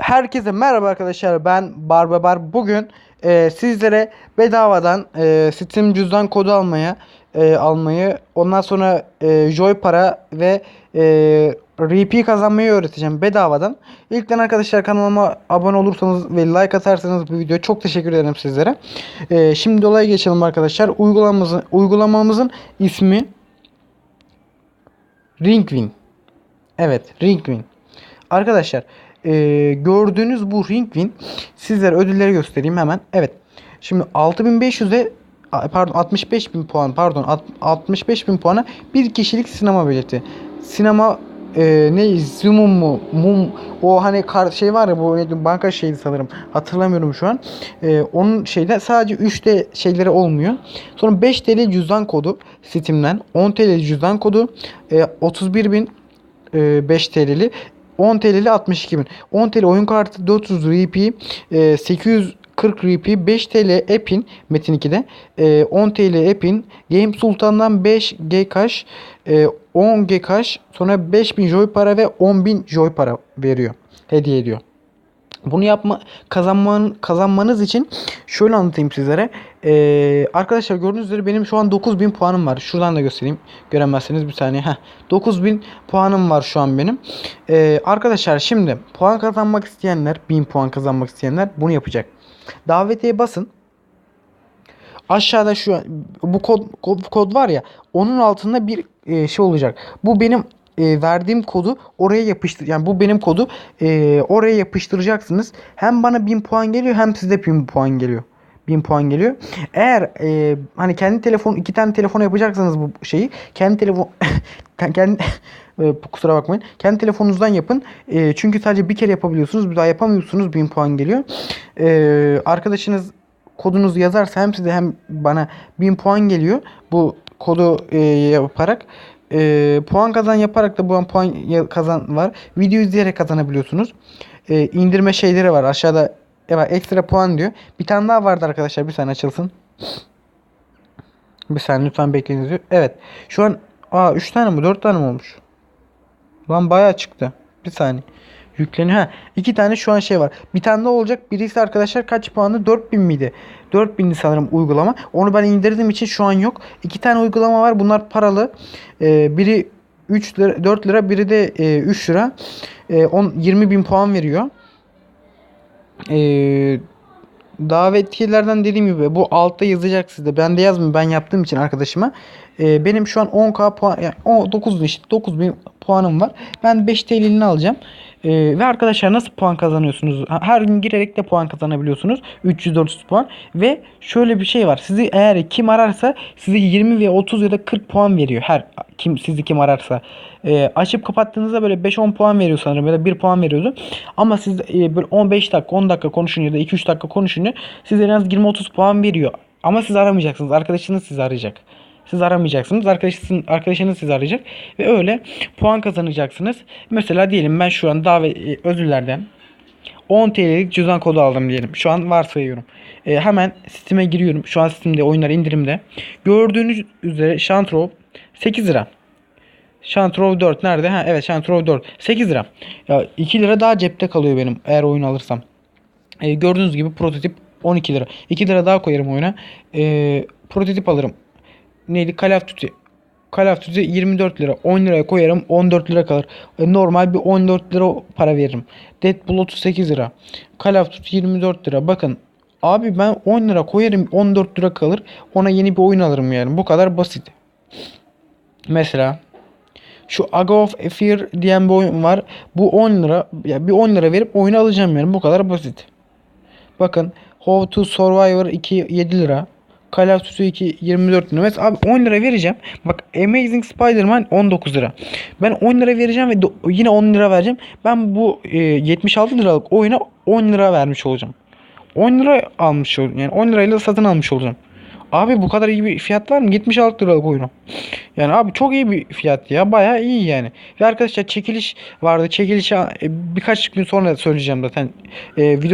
Herkese merhaba arkadaşlar ben Barbabar. Bugün e, sizlere bedavadan e, Steam cüzdan kodu almaya e, almayı ondan sonra e, Joy para ve e, RP kazanmayı öğreteceğim bedavadan. İlkten arkadaşlar kanalıma abone olursanız ve like atarsanız bu videoya çok teşekkür ederim sizlere. E, şimdi olaya geçelim arkadaşlar. Uygulamamızın uygulamamızın ismi Ringwin. Evet, Ringwin. Arkadaşlar, e, gördüğünüz bu Ringwin sizlere ödülleri göstereyim hemen. Evet. Şimdi 6500'e a, pardon 65.000 puan pardon alt- 65.000 puana bir kişilik sinema bileti. Sinema e, ne Zoom mu mum o hani kar, şey var ya bu neydi, banka şeydi sanırım hatırlamıyorum şu an E, onun şeyde sadece 3D şeyleri olmuyor sonra 5 TL cüzdan kodu Steam'den 10 TL cüzdan kodu e, 31.000 e, 5 TL'li 10 TL'li 62 bin. 10 TL oyun kartı 400 RP, e, 840 RP, 5 TL Epin Metin 2'de, e, 10 TL Epin, Game Sultan'dan 5 Gcash, e, 10 Gcash, sonra 5000 Joy para ve 10.000 Joy para veriyor. Hediye ediyor. Bunu yapma kazanman kazanmanız için şöyle anlatayım sizlere. Ee, arkadaşlar gördüğünüz üzere benim şu an 9000 puanım var. Şuradan da göstereyim. Göremezseniz bir saniye. Heh, 9000 puanım var şu an benim. Ee, arkadaşlar şimdi puan kazanmak isteyenler, 1000 puan kazanmak isteyenler bunu yapacak. Davetiye basın. Aşağıda şu bu kod, kod kod var ya onun altında bir e, şey olacak. Bu benim e, verdiğim kodu oraya yapıştır yani bu benim kodu e, oraya yapıştıracaksınız. Hem bana 1000 puan geliyor hem size 1000 puan geliyor. 1000 puan geliyor. Eğer e, hani kendi telefon iki tane telefona yapacaksanız bu şeyi kendi telefon kendi e, kusura bakmayın. Kendi telefonunuzdan yapın. E, çünkü sadece bir kere yapabiliyorsunuz. Bir daha yapamıyorsunuz. 1000 puan geliyor. E, arkadaşınız kodunuzu yazarsa hem size hem bana 1000 puan geliyor. Bu kodu e, yaparak e, puan kazan yaparak da bu puan ya- kazan var. Video izleyerek kazanabiliyorsunuz. E, indirme şeyleri var. Aşağıda evet, ekstra puan diyor. Bir tane daha vardı arkadaşlar. Bir saniye açılsın. Bir saniye lütfen bekleyiniz diyor. Evet. Şu an aa 3 tane mi 4 tane mi olmuş? Lan bayağı çıktı. Bir saniye. Yükleniyor. Ha, iki tane şu an şey var. Bir tane daha olacak. Birisi arkadaşlar kaç puanı? 4000 miydi? 4000'di sanırım uygulama. Onu ben indirdiğim için şu an yok. İki tane uygulama var. Bunlar paralı. Ee, biri 3 lira, 4 lira, biri de e, 3 lira. E, 10 20 bin puan veriyor. Eee davetiyelerden dediğim gibi bu altta yazacak sizde. Ben de yazmıyorum. Ben yaptığım için arkadaşıma. Ee, benim şu an 10k puan yani o 9 işte 9000 puanım var. Ben 5 TL'ini alacağım. Ee, ve arkadaşlar nasıl puan kazanıyorsunuz? Her gün girerek de puan kazanabiliyorsunuz. 300-400 puan. Ve şöyle bir şey var. Sizi eğer kim ararsa size 20 ve 30 ya da 40 puan veriyor. Her kim sizi kim ararsa. Ee, açıp kapattığınızda böyle 5-10 puan veriyor sanırım ya da 1 puan veriyordu. Ama siz e, böyle 15 dakika 10 dakika konuşun ya da 2-3 dakika konuşunca size en az 20-30 puan veriyor. Ama siz aramayacaksınız. Arkadaşınız sizi arayacak. Siz aramayacaksınız. Arkadaşınız, arkadaşınız sizi arayacak. Ve öyle puan kazanacaksınız. Mesela diyelim ben şu an davet e, özürlerden 10 TL'lik cüzdan kodu aldım diyelim. Şu an varsayıyorum. E, hemen Steam'e giriyorum. Şu an Steam'de oyunlar indirimde. Gördüğünüz üzere Shantrov 8 lira. Shantrov 4 nerede? Ha evet Shantrov 4. 8 lira. Ya 2 lira daha cepte kalıyor benim eğer oyun alırsam. E, gördüğünüz gibi prototip 12 lira. 2 lira daha koyarım oyuna. E, prototip alırım. Neydi? Call of Duty. Call of Duty 24 lira. 10 liraya koyarım 14 lira kalır. E, normal bir 14 lira para veririm. Deadpool 38 lira. Call of Duty 24 lira. Bakın abi ben 10 lira koyarım 14 lira kalır. Ona yeni bir oyun alırım yani. Bu kadar basit. Mesela şu Aga of Fear diyen bir oyun var. Bu 10 lira. Ya bir 10 lira verip oyunu alacağım yani. Bu kadar basit. Bakın How to Survivor 2 7 lira. Of Duty 2 24 lira. Mesela abi 10 lira vereceğim. Bak Amazing Spider-Man 19 lira. Ben 10 lira vereceğim ve do- yine 10 lira vereceğim. Ben bu e, 76 liralık oyuna 10 lira vermiş olacağım. 10 lira almış olacağım. Yani 10 lirayla satın almış olacağım. Abi bu kadar iyi bir fiyat var mı? 76 liralık oyunu. Yani abi çok iyi bir fiyat ya. Bayağı iyi yani. Ve arkadaşlar çekiliş vardı. Çekilişi e, birkaç gün sonra söyleyeceğim zaten. E, video